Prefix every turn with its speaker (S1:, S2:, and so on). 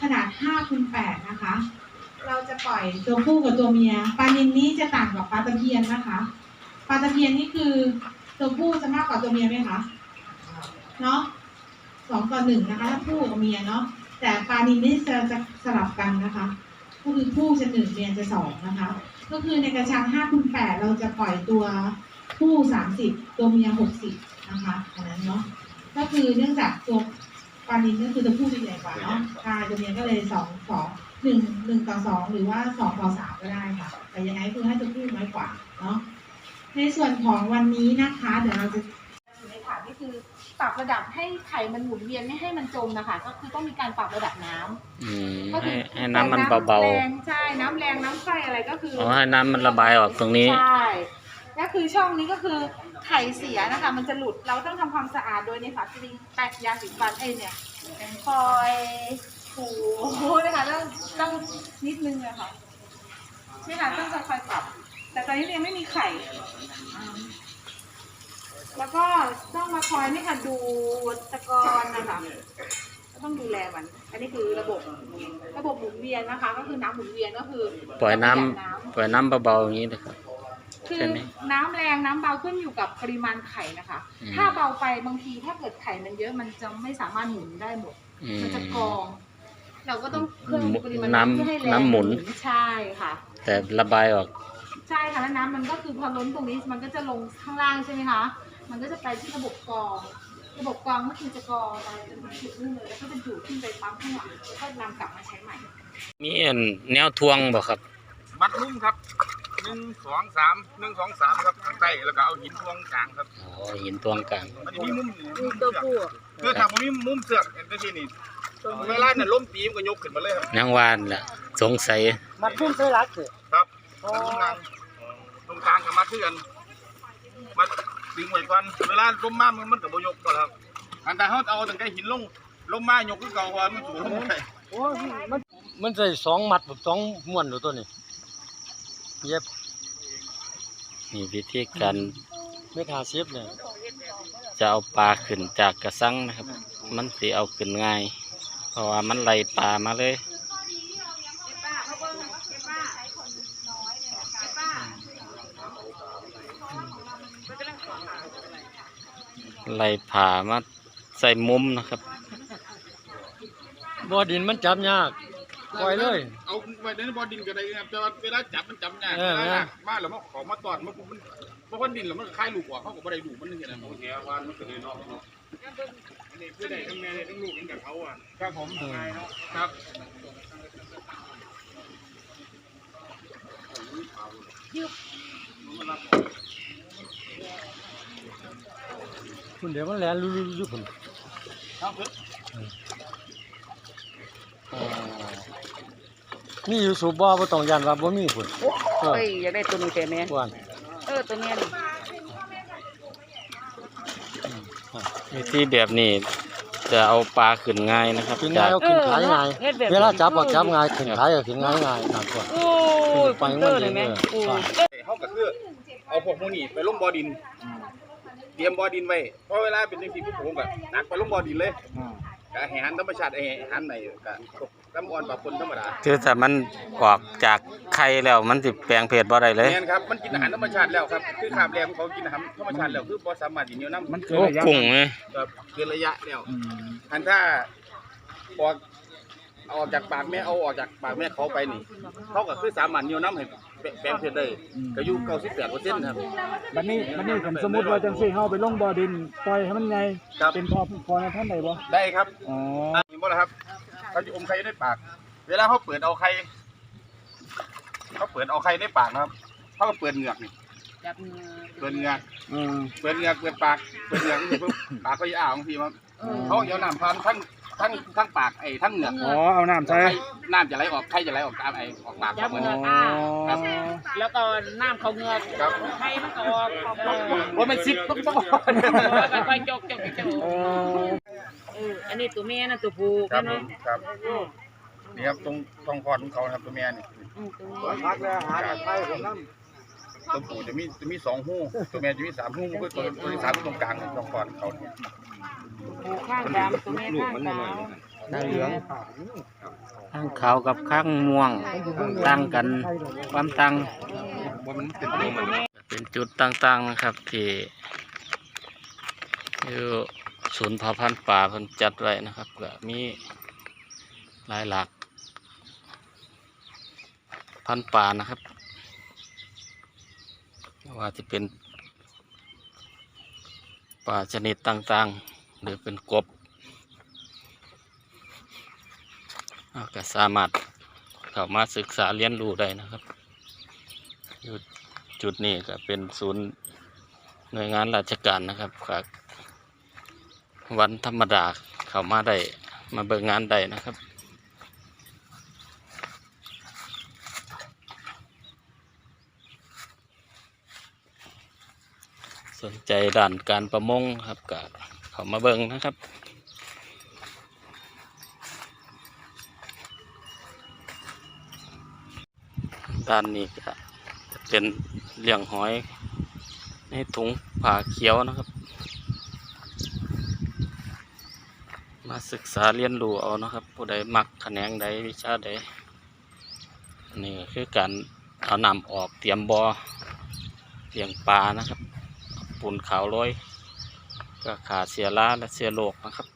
S1: ขนาด5คูณ8นะคะ เราจะปล่อยตัวผู้กับตัวเมีย ปลานินนี้จะต่างกับปลาตะเพียนนะคะ ปลาตะเพียนนี่คือตัวผู้จะมากกว่าตัวเมียไหมคะ เนาะสองต่อหนึ่งนะคะถ้าผู้กับเมียเนาะ แต่ปลานินนี่จะจะสลับกันนะคะ ก็คือผู้จะหนึ่งเมียจะสองนะคะ ก็คือในกระชัง5คูณ8เราจะปล่อยตัวผู้ 30 ตัวเมีย60นะคะอันนั้นเนาะ ก็คือเนื่องจากตัว ปลานินก็คือตัวผู้จะใหญ่กว่าเนาะกายตัวเมียก็เลยสองสองหนึ่งหนึ่งต่อสองหรือว่าสองต่อสามก็ได้ค่ะ แต่ยังไงคือให้ตัวผู้น้อยกว่าเนาะในส่วนของวันนี้นะคะ เดี๋ยวเราจะ
S2: อยู่ในถาดนี่คือปรับระดับให้ไข่มันหมุนเวียนไม่ให้มันจมนะคะ ก็คือต้องมีการปรับระดับน้ำ
S3: อืม
S2: ก็คื
S3: ให้
S2: อ
S3: ให้น้ำมันเบา
S2: แรงใช่น้ำแรงน้ำไฟอะไรก็คือ
S3: ๆอ๋อให้น้ำมันระบายออกตรงนี้
S2: ใช่ก็คือช่องนี้ก็คือ ไข่เสียนะคะ มันจะหลุดเราต้องทำความสะอาดโดยในฝาสลิงแปะยาสีฟันไอ้เนี่ยคอยถูนะคะต้องต้องนิดนึงเลยค่ะนี่ค่ะต้องค่อยๆปรับ แต่ตอนนี้ยังไม่มีไข่อ่าแล้วก็ต้องมาคอยนี่ค่ะดูตะกอนนะคะก็ต้องดูแลมัน อันนี้คือระบบ ระบบหมุนเวียนนะคะ ก็คือน้ำหมุนเวียนก็คือ
S3: ปล่อยน้ำ
S2: ประหยัดน้ำ
S3: ปล่อยน้ำเบาๆอย่างนี้นะครับ
S2: คือ
S3: ใช่ไหม
S2: น้ำแรงน้ำเบาขึ้นอยู่กับปริมาณไข่นะคะ
S3: อืม
S2: ถ้าเบาไปบางทีถ้าเกิดไข่มันเยอะมันจะไม่สามารถหมุนได้หมด
S3: อื
S2: มันจะกอง เราก็ต้องเพิ่มปริมาณ
S3: น้ำ
S2: น้ำเพื่อให้แรง
S3: น้ำหมุน
S2: ใช่ค่ะ
S3: แต่ระบายออก
S2: ใช่ค่ะแล้วน้ำมันก็คือพอล้นตรงนี้มันก็จะลงข้างล่างใช่ไหมคะ มันก็จะไปที่ระบบกรอง ระบบกรองก็คือจะกรองไปจนถึงจุดนู่นเลยแล้วก็จะดูดขึ้นไปปั๊มข้างหลังแล้วก็นำกลับมาใช้ใหม่
S3: มีอันแนวทวงบ่ครับ
S4: มัดลุ่มครับห นึ่งสองสามหนึ่งสองสามครับข้างใต้แล้วก็เอาหินทวงกลางครับ
S3: อ๋อหินตวงกลาง
S4: มันจะมีมุมมุม
S2: ตัว
S4: เสือก
S2: ผู้
S4: คือถ้าผมมีมุมเสือกเห็นที่นี่เวลาเนี่ยล้มตีมนก็ยกขึ้นมาเลยครับ
S3: ยังวานแหละสงสัย
S5: มัดพุ่มใส่รักสิ
S4: ครับตรงกลางตรงกลางกับมัดเพื่อนมัดดึงไว้ก่อนเวลาล้มมามันมันกับบยกก่อนครับอันแต่เขาเอาตั้งแต่หินลงล้มมายกขึ้นเก่าก่อนมันสูงลงไป
S5: โอ้ยมันมันใส่สองมัดแบบสองม้วนอยู่ตัวนี้เย็บ
S3: มีวิธีการ
S5: เม็ดหาสิบเนี่ย
S3: จะเอาปลาขึ้นจากกระสังนะครับ มันสิเอาขึ้นง่าย เพราะว่ามันไหลปลามาเลยไหลผ่ามาใส่มุมนะครับ
S5: บ่อดินมันจับยาก ปล่อยเลย
S4: เอาไว้ในบ่อดินก็ได้ครับแต่ว่าเวลาจับมันจับยาก
S5: เออ
S4: เว
S5: เอ
S4: ลา
S5: อ
S4: มาแล้วมันของมาตอดมันมันเพราะว่าดินแล้วมันคล้ายลูกออกเขาก็บ่ได้ลูกมันนึงอย่างนั้นโอเควานมันก็เลยนอกเนาะอันนี้คือได้ทั้งแม่ได้ทั้งลูกทั้งกับเขาอะครับผมครับ
S5: คุณเดี๋ยวมันแลนลุลุลุคุณ
S4: ครับเพิ่น
S5: มีอยู่สูบบ่อบ่ต้องยันว่าบ่มีพุ่นเออ
S6: เฮ้ยอยากได้ตัวนี้แต่แม่
S5: ว่าน
S6: เออตัวเนี้ยนี่
S3: วิธีแบบนี้จะเอาปลาขึ้นง่ายนะครับ
S5: ขึ้น
S3: จา
S5: ง่าย
S3: ก
S5: เอาขึ้นขายง่าย
S6: เฮ็ดแบบ
S5: เวลาจับเอาจับง่ายขึ้นขายก็ขึ้นง่ายง่ายตามตัว
S6: โอ้ย
S5: ไป
S6: คอม
S5: มัน
S6: เตอร์เลยแม่
S5: เออ
S6: โอ้
S5: ใช่
S4: เขาก็คือเอาพวกหมูนี่ไปลงบ่อดิน เตรียมบ่อดินไว้เพราะเวลาเป็นจังซี่พวกผมก็ตักไปลงบ่อดินเลยก็ให้หันธรรมชาติให้หันไหนก็ตก น้ำอ่อนปลาปนธรรมดา
S3: คือถ้ามันออกจากไข่แล้วมันสิแปลงเพศบ่ได้เลย
S4: เนี่ยครับมันกินอาหารธรรมชาติแล้วครับคือขาบแรมเขากินอาหารธรรมชาติแล้วคือบ่สามารถสิเหนียวน้ำมัน
S3: โอ้กุ้งเลย
S4: ครับเกินระยะแล้วอันถ้าออกเอาออกจากปากแม่เอาออกจากปากแม่เขาไปนี่เขาก็คือสามารถเหนียวน้ำให้ แปลงเพศได้ก็อยู่98%ครับ
S7: บัดนี้บัดนี้ผมสมมุติว่าจังซี่เฮาไปลงบ่อดินปล่อยให้มันใหญ่
S4: ครับ
S7: เป็นพอพอในท่านใดบ่
S4: ได้ครับ
S7: อ๋อ
S4: อ่าเห็นบ่ล่ะครับเขาจะอมไข่ในปาก เวลาเขาเปิดเอาไข่เขาเปิดเอาไข่ในปากนะครับเขาก็เปิดเหงือกนี่
S6: จับมือ
S4: เปิดเหงือก
S7: อืม
S4: เปิดเหงือกเปิดปากเปิดเหงือกนี่ปุ๊บปากก็จะอ้าบางทีมันเขาเอาน้ำพันทั้ง ทั้งทั้งปากไอ้ทั้งเหงือก
S7: อ๋อเอาน้ำใส่
S4: ไข่น้ำจะไหลออกไข่จะไหลออกตามไอ้ออกปากครับเหมือน
S7: อ๋
S4: กั
S7: อน
S4: ครับ
S6: แล้วก็น้ำเขาเหงือก
S4: ครับ
S6: ไข่มันก็ออกออกออก
S4: ว่ามันซิปต้องต้อง
S6: ค่อยๆจกจกจก
S7: อ๋อ
S6: เอออันนี้ตัวแม่นะตัวผู้
S4: ครับผ
S6: เนาะ
S4: มครับ
S6: อืม
S4: นี่ครับตรงตรงคอของเขานะครับตัวแม่นี่
S6: อืมตัวนี้
S7: พักแล้วหาไข่ผมนำ
S4: ตัวผู้จะมีจะมีสองหูตัวแม่จะมีสามหูก็ตัวตัวที่สามตรงกลางตรงคอของเขาเนี่ย
S6: ผู้ข้างดำตัวแม่ข้างขาว
S5: เหลือง
S3: ข้างขาวกับข้างม่วงต่างกันความต่าง
S4: ว่ามันเป็นตัวมัน
S3: เป็นจุดต่างๆนะครับ ที่อยู่ศูนย์เพาพันธุ์ป่าเพิ่นจัดไว้นะครับก็มีหลายหลัก พันธุ์ป่านะครับ ว่าจะเป็นป่าชนิดต่างๆ หรือเป็นกบก็สามารถเข้ามาศึกษาเรียนรู้ได้นะครับอยู่จุดนี้ก็เป็นศูนย์หน่วยงานราชการนะครับครับวันธรรมดาเข้ามาได้มาเบิกงานได้นะครับ สนใจด้านการประมงครับก็เข้ามาเบิ่งนะครับด้านนี้ก็จะเป็นเลี้ยงหอยในถุงผ้าเขียวนะครับ มาศึกษาเรียนรู้เอานะครับ ผู้ใดมักแขนงใดวิชาใดนี่คือการเอานำออกเตรียมบอ่อเลี้ยงปลานะครับ ปูนขาวลอยก็ขาเสียล้าและเสียโลกนะครับ